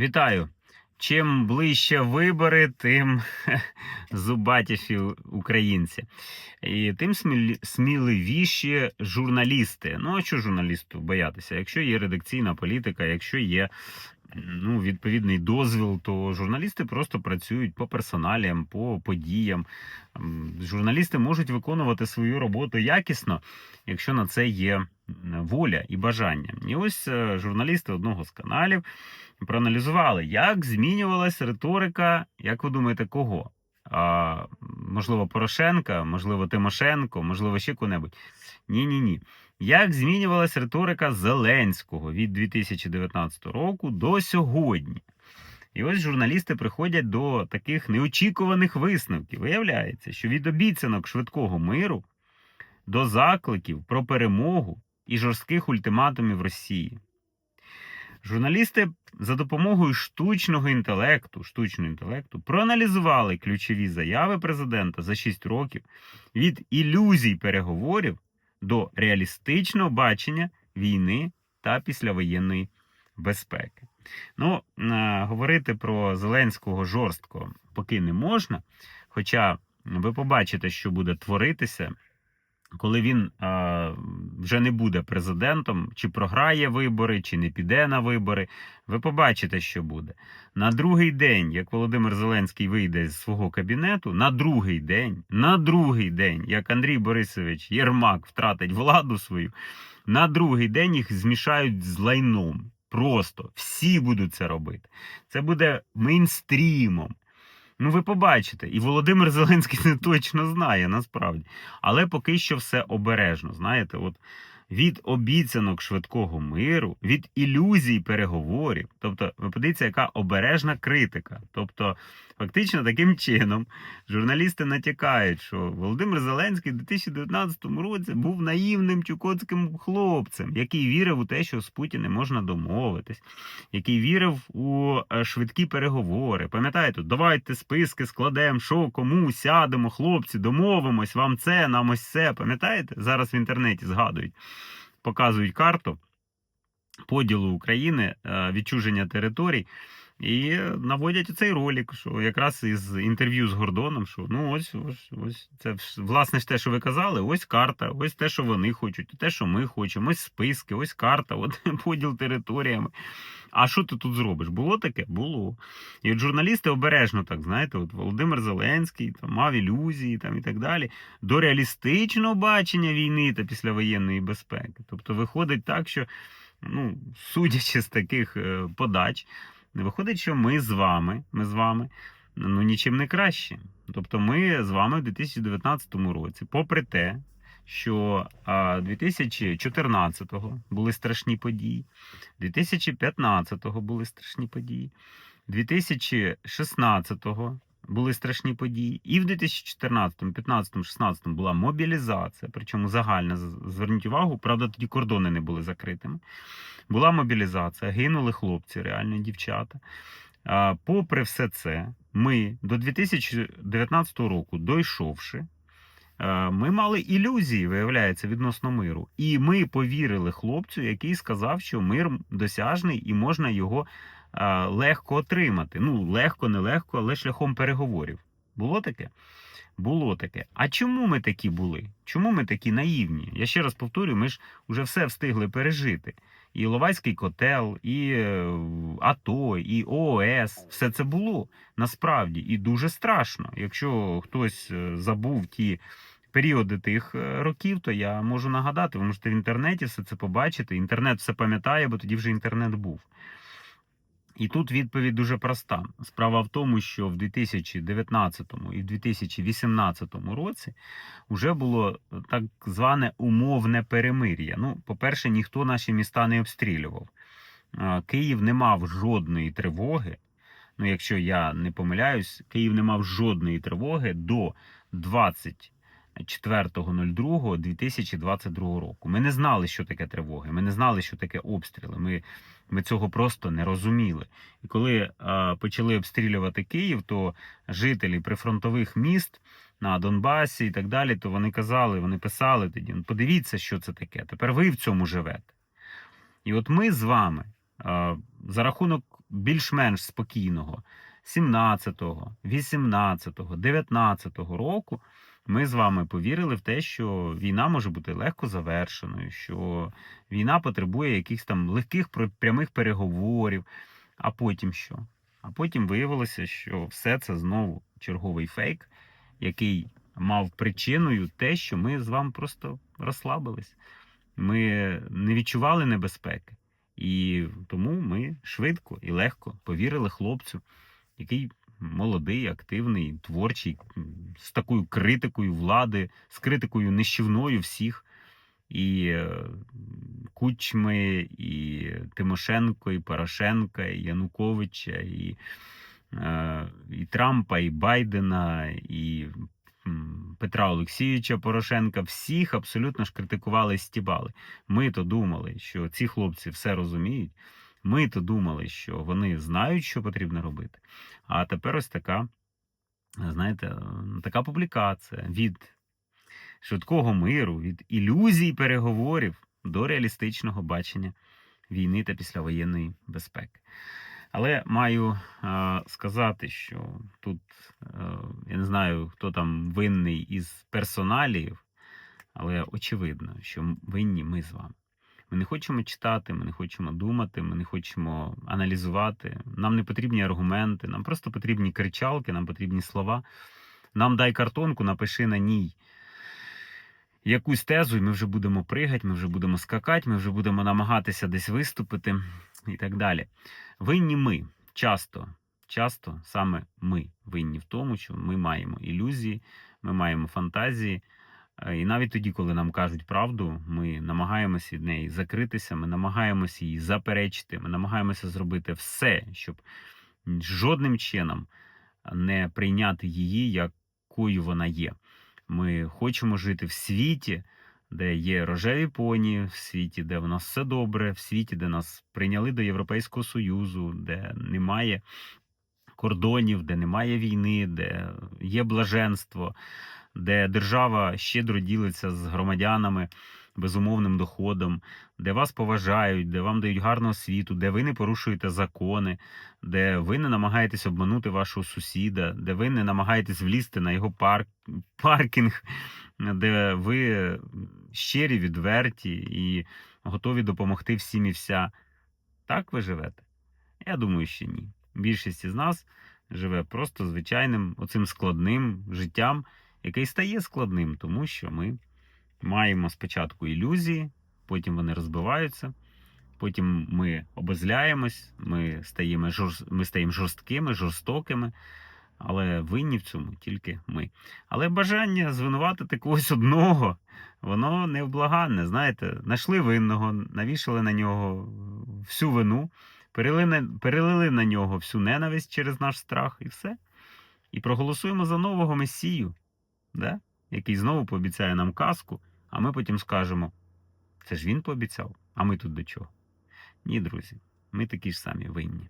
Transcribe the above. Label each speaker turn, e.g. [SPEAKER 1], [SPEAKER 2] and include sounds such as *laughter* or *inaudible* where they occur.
[SPEAKER 1] Вітаю! Чим ближче вибори, тим *laughs* зубатіші українці. І тим сміливіші журналісти. Ну, а що журналісту боятися? Якщо є редакційна політика, якщо є ну, відповідний дозвіл, то журналісти просто працюють по персоналіям, по подіям. Журналісти можуть виконувати свою роботу якісно, якщо на це є воля і бажання. І ось е, журналісти одного з каналів проаналізували, як змінювалась риторика, як ви думаєте, кого? А, можливо, Порошенка, можливо, Тимошенко, можливо, ще кого-небудь. Ні, ні, ні. Як змінювалась риторика Зеленського від 2019 року до сьогодні? І ось журналісти приходять до таких неочікуваних висновків. Виявляється, що від обіцянок швидкого миру до закликів про перемогу і жорстких ультиматумів Росії. Журналісти за допомогою штучного інтелекту, штучного інтелекту проаналізували ключові заяви президента за 6 років від ілюзій переговорів до реалістичного бачення війни та післявоєнної безпеки. Ну, е, говорити про Зеленського жорстко поки не можна. Хоча ви побачите, що буде творитися, коли він е, вже не буде президентом, чи програє вибори, чи не піде на вибори. Ви побачите, що буде. На другий день, як Володимир Зеленський вийде з свого кабінету, на другий день, на другий день, як Андрій Борисович Єрмак втратить владу свою, на другий день їх змішають з лайном. Просто всі будуть це робити. Це буде мейнстрімом. Ну, ви побачите, і Володимир Зеленський це точно знає насправді. Але поки що все обережно. Знаєте, от від обіцянок швидкого миру, від ілюзій переговорів. Тобто, ви подивіться, яка обережна критика. Тобто, фактично, таким чином журналісти натякають, що Володимир Зеленський в 2019 році був наївним чукотським хлопцем, який вірив у те, що з Путіним можна домовитись, який вірив у е, швидкі переговори. Пам'ятаєте, давайте списки складемо, що кому сядемо, хлопці, домовимось, вам це, нам ось це. Пам'ятаєте? Зараз в інтернеті згадують, показують карту поділу України, е, відчуження територій. І наводять цей ролик, що якраз із інтерв'ю з Гордоном, що ну ось ось ось це власне ж те, що ви казали, ось карта, ось те, що вони хочуть, те, що ми хочемо, ось списки, ось карта, от *laughs* поділ територіями. А що ти тут зробиш? Було таке? Було. І от журналісти обережно так, знаєте, от Володимир Зеленський там мав ілюзії там і так далі, до реалістичного бачення війни та післявоєнної безпеки. Тобто виходить так, що, ну, судячи з таких е, подач, виходить, що ми з вами, ми з вами ну, нічим не краще. Тобто ми з вами в 2019 році, попри те, що 2014-го були страшні події, 2015-го були страшні події, 2016-го були страшні події, і в 2014, 2015, 2016 була мобілізація, причому загальна. Зверніть увагу, правда, тоді кордони не були закритими. Була мобілізація, гинули хлопці, реально дівчата. Попри все це, ми до 2019 року, дійшовши, е, ми мали ілюзії, виявляється, відносно миру. І ми повірили хлопцю, який сказав, що мир досяжний і можна його е, легко отримати. Ну, легко, нелегко, але шляхом переговорів. Було таке? Було таке. А чому ми такі були? Чому ми такі наївні? Я ще раз повторюю, ми ж вже все встигли пережити. І Ловайський котел, і е, АТО, і ООС. Все це було насправді і дуже страшно. Якщо хтось е, забув ті періоди тих е, років, то я можу нагадати, ви можете в інтернеті все це побачити. Інтернет все пам'ятає, бо тоді вже інтернет був. І тут відповідь дуже проста. Справа в тому, що в 2019 і в 2018 році вже було так зване умовне перемир'я. Ну, по-перше, ніхто наші міста не обстрілював. Київ не мав жодної тривоги. Ну, якщо я не помиляюсь, Київ не мав жодної тривоги до 24.02.2022 року. Ми не знали, що таке тривоги. Ми не знали, що таке обстріли. Ми, ми цього просто не розуміли. І коли а, почали обстрілювати Київ, то жителі прифронтових міст на Донбасі і так далі, то вони казали, вони писали тоді: ну, подивіться, що це таке. Тепер ви в цьому живете. І от ми з вами а, за рахунок більш-менш спокійного 17-го, 18-го, 19-го року ми з вами повірили в те, що війна може бути легко завершеною, що війна потребує якихось там легких прямих переговорів. А потім що? А потім виявилося, що все це знову черговий фейк, який мав причиною те, що ми з вами просто розслабились. Ми не відчували небезпеки. І тому ми швидко і легко повірили хлопцю, який молодий, активний, творчий, з такою критикою влади, з критикою нищівною всіх. І е, Кучми, і Тимошенко, і Порошенка, і Януковича, і, е, і Трампа, і Байдена, і Петра Олексійовича Порошенка. Всіх абсолютно ж критикували і стібали. Ми то думали, що ці хлопці все розуміють. Ми то думали, що вони знають, що потрібно робити. А тепер ось така, знаєте, така публікація від швидкого миру, від ілюзій переговорів до реалістичного бачення війни та післявоєнної безпеки. Але маю е, сказати, що тут е, я не знаю, хто там винний із персоналів, але очевидно, що винні ми з вами. Ми не хочемо читати, ми не хочемо думати, ми не хочемо аналізувати. Нам не потрібні аргументи, нам просто потрібні кричалки, нам потрібні слова. Нам дай картонку, напиши на ній якусь тезу, і ми вже будемо пригати, ми вже будемо скакати, ми вже будемо намагатися десь виступити і так далі. Винні ми часто, часто саме ми винні в тому, що ми маємо ілюзії, ми маємо фантазії. Е, І навіть тоді, коли нам кажуть правду, ми намагаємося від неї закритися, ми намагаємося її заперечити, ми намагаємося зробити все, щоб жодним чином не прийняти її, якою вона є. Ми хочемо жити в світі, де є рожеві поні, в світі, де в нас все добре, в світі, де нас прийняли до Європейського Союзу, де немає кордонів, де немає війни, де є блаженство, де держава щедро ділиться з громадянами безумовним доходом, де вас поважають, де вам дають гарну освіту, де ви не порушуєте закони, де ви не намагаєтесь обманути вашого сусіда, де ви не намагаєтесь влізти на його парк, паркінг, де ви щирі, відверті і готові допомогти всім і вся. Так ви живете? Я думаю, що ні. Більшість із нас живе просто звичайним, оцим складним життям, який стає складним, тому що ми маємо спочатку ілюзії, потім вони розбиваються, потім ми обозляємось, ми стаємо, ми стаємо жорсткими, жорстокими, але винні в цьому тільки ми. Але бажання звинуватити когось одного, воно невблаганне. Знаєте, знайшли винного, навішали на нього всю вину, перелили перелили на нього всю ненависть через наш страх і все. І проголосуємо за нового месію, да? який знову пообіцяє нам казку, а ми потім скажемо: це ж він пообіцяв, а ми тут до чого? Ні, друзі, ми такі ж самі винні.